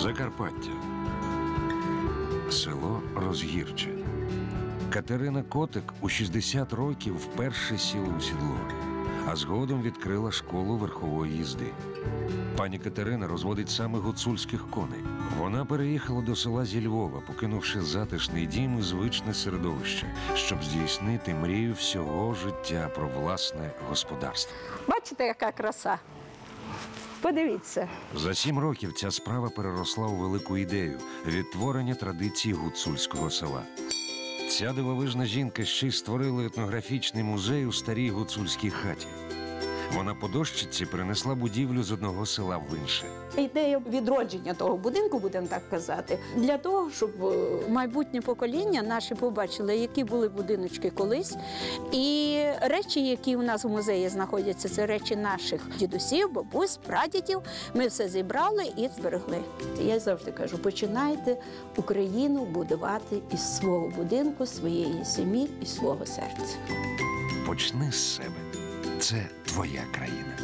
Закарпаття. Село Розгірче. Катерина Котик у 60 років вперше сіла у сідло, а згодом відкрила школу верхової їзди. Пані Катерина розводить саме гуцульських коней. Вона переїхала до села зі Львова, покинувши затишний дім і звичне середовище, щоб здійснити мрію всього життя про власне господарство. Бачите, яка краса? Подивіться. За сім років ця справа переросла у велику ідею відтворення традицій гуцульського села. Ця дивовижна жінка ще й створила етнографічний музей у старій гуцульській хаті. Вона по дощиці принесла будівлю з одного села в інше. Ідея відродження того будинку, будемо так казати, для того, щоб е, майбутнє покоління наші побачили, які були будиночки колись. І речі, які у нас в музеї знаходяться, це речі наших дідусів, бабусь, прадідів. Ми все зібрали і зберегли. Я завжди кажу: починайте Україну будувати із свого будинку, своєї сім'ї і свого серця. Почни з себе. Це твоя країна.